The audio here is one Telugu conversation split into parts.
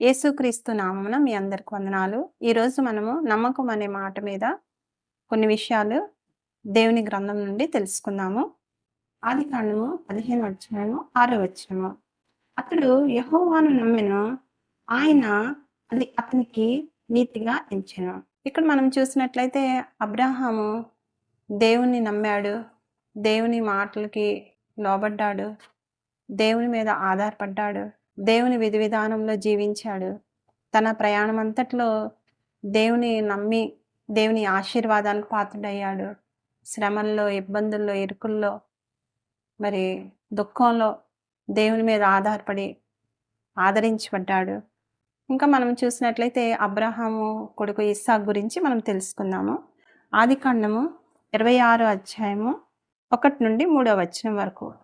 యేసుక్రీస్తు నామమున మీ అందరికి వందనాలు. ఈరోజు మనము నమ్మకం అనే మాట మీద కొన్ని విషయాలు దేవుని గ్రంథం నుండి తెలుసుకుందాము. ఆది కాండము పదిహేను వచ్చినము ఆరో వచ్చినము అతడు యహోవాను నమ్మెను ఆయన అది అతనికి నీతిగా ఎంచెను. ఇక్కడ మనం చూసినట్లయితే అబ్రహాము దేవుని నమ్మాడు దేవుని మాటలకి లోబడ్డాడు దేవుని మీద ఆధారపడ్డాడు. దేవుని విధి విధానంలో జీవించాడు. తన ప్రయాణం అంతట్లో దేవుని నమ్మి దేవుని ఆశీర్వాదానికి పాత్రుడయ్యాడు. శ్రమల్లో ఇబ్బందుల్లో ఇరుకుల్లో మరి దుఃఖంలో దేవుని మీద ఆధారపడి ఆదరించబడ్డాడు. ఇంకా మనం చూసినట్లయితే అబ్రహాము కొడుకు ఇస్సాక్ గురించి మనం తెలుసుకుందాము. ఆది కాండము ఇరవై ఆరో అధ్యాయము ఒకటి నుండి మూడో వచనం వరకు.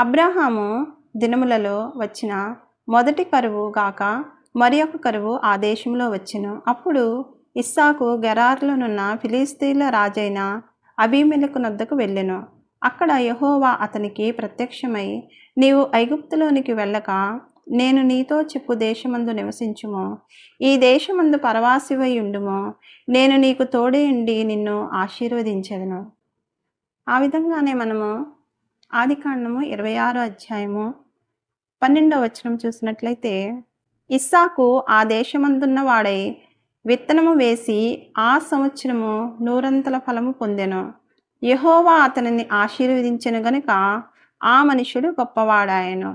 అబ్రహాము దినములలో వచ్చిన మొదటి కరువు గాక మరి ఒక కరువు ఆ దేశంలో వచ్చెను. అప్పుడు ఇస్సాకు గెరార్లోనున్న ఫిలిస్తీన్ల రాజైన అబీమెలకు నొద్దకు వెళ్ళెను. అక్కడ యహోవా అతనికి ప్రత్యక్షమై నీవు ఐగుప్తులోనికి వెళ్ళక నేను నీతో చెప్పు దేశమందు నివసించుము. ఈ దేశమందు పరవాసివై ఉండుము. నేను నీకు తోడే ఉండి నిన్ను ఆశీర్వదించదను. ఆ విధంగానే మనము ఆది కాండము ఇరవై ఆరో అధ్యాయము పన్నెండవ వచనం చూసినట్లయితే ఇస్సాకు ఆ దేశమందున్న వాడై విత్తనము వేసి ఆ సంవత్సరము నూరంతల ఫలము పొందెను. యహోవా అతనిని ఆశీర్వదించను గనుక ఆ మనుషుడు గొప్పవాడాయను.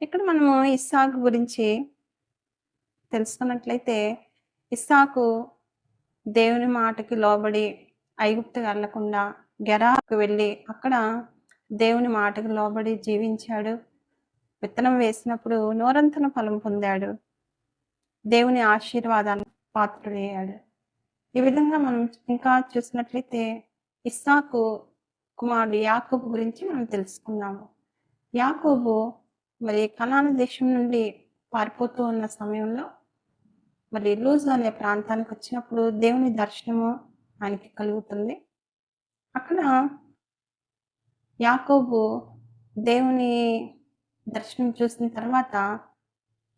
ఇక్కడ మనము ఇస్సాకు గురించి తెలుసుకున్నట్లయితే ఇస్సాకు దేవుని మాటకి లోబడి ఐగుప్తు వెళ్ళకుండా గెరాకు వెళ్ళి అక్కడ దేవుని మాటకు లోబడి జీవించాడు. విత్తనం వేసినప్పుడు నోరంతన ఫలం పొందాడు. దేవుని ఆశీర్వాదాన్ని పాత్రుడయ్యాడు. ఈ విధంగా మనం ఇంకా చూసినట్లయితే ఇస్సాకు కుమారుడు యాకోబు గురించి మనం తెలుసుకున్నాము యాకోబు మరి కనాన దేశం నుండి పారిపోతూ ఉన్న సమయంలో మరి లూజ్ అనే ప్రాంతానికి వచ్చినప్పుడు దేవుని దర్శనము ఆయనకి కలుగుతుంది. అక్కడ యాకోబు దేవుని దర్శనం చూసిన తర్వాత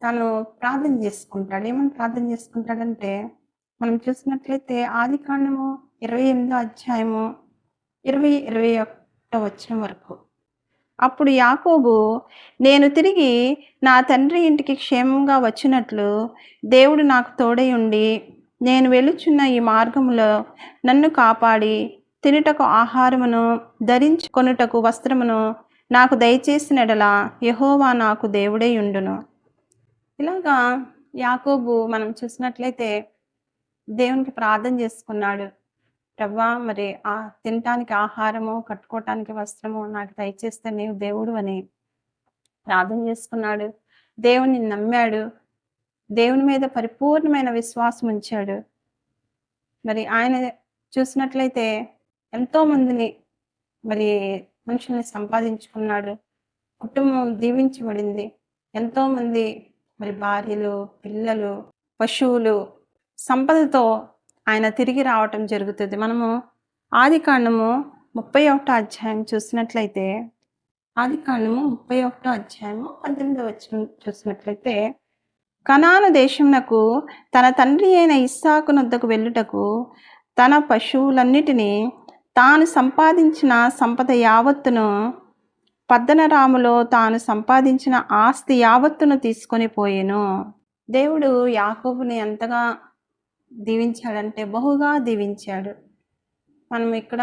తను ప్రార్థన చేసుకుంటాడు. ఏమని ప్రార్థన చేసుకుంటాడంటే మనం చూసినట్లయితే ఆది కాండము ఇరవై ఎనిమిదో అధ్యాయము ఇరవై ఇరవై ఒకటో వచ్చిన వరకు. అప్పుడు యాకోబు నేను తిరిగి నా తండ్రి ఇంటికి క్షేమంగా వచ్చినట్లు దేవుడు నాకు తోడై ఉండి నేను వెలుచున్న ఈ మార్గంలో నన్ను కాపాడి తినుటకు ఆహారమును ధరించుకొనుటకు వస్త్రమును నాకు దయచేసినడలా యహోవా నాకు దేవుడే ఉండును. ఇలాగా యాకోబు మనం చూసినట్లయితే దేవునికి ప్రార్థన చేసుకున్నాడు. రవ్వా మరి ఆ తినటానికి ఆహారము కట్టుకోవటానికి వస్త్రము నాకు దయచేస్తే నీవు దేవుడు అని ప్రార్థన చేసుకున్నాడు. దేవుని నమ్మాడు. దేవుని మీద పరిపూర్ణమైన విశ్వాసం ఉంచాడు. మరి ఆయన చూసినట్లయితే ఎంతో మందిని మరి మనుషుల్ని సంపాదించుకున్నాడు. కుటుంబం దీవించబడింది. ఎంతో మంది మరి భార్యలు పిల్లలు పశువులు సంపదతో ఆయన తిరిగి రావటం జరుగుతుంది. మనము ఆది కాండము ముప్పై ఒకటో అధ్యాయం చూసినట్లయితే ఆది కాండము ముప్పై ఒకటో అధ్యాయము పద్దెనిమిదో వచ్చిన చూసినట్లయితే కనాను దేశమునకు తన తండ్రి అయిన ఇస్సాకునొద్దకు వెళ్ళుటకు తన పశువులన్నిటినీ తాను సంపాదించిన సంపద యావత్తును పద్దనరాములో తాను సంపాదించిన ఆస్తి యావత్తును తీసుకొని పోయేను. దేవుడు యాకోబుని ఎంతగా దీవించాడంటే బహుగా దీవించాడు. మనం ఇక్కడ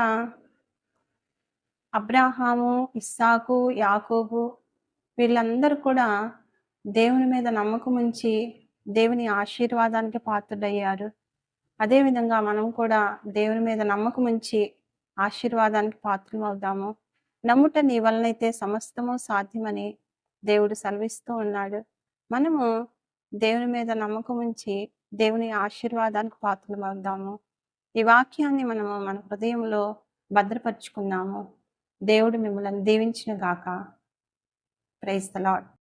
అబ్రాహాము ఇస్సాకు యాకోబు వీళ్ళందరూ కూడా దేవుని మీద నమ్మకం ఉంచి దేవుని ఆశీర్వాదానికి పాత్రుడయ్యారు అదేవిధంగా మనం కూడా దేవుని మీద నమ్మకం ఉంచి ఆశీర్వాదానికి పాత్రలు అవుదాము నమ్ముట నీ వలనైతే సమస్తము సాధ్యమని దేవుడు సెలవిస్తూ ఉన్నాడు. మనము దేవుని మీద నమ్మకం ఉంచి దేవుని ఆశీర్వాదానికి పాత్రలు అవుదాము ఈ వాక్యాన్ని మనము మన హృదయంలో భద్రపరుచుకుందాము. దేవుడు మిమ్మల్ని దీవించిన గాక. Praise the lord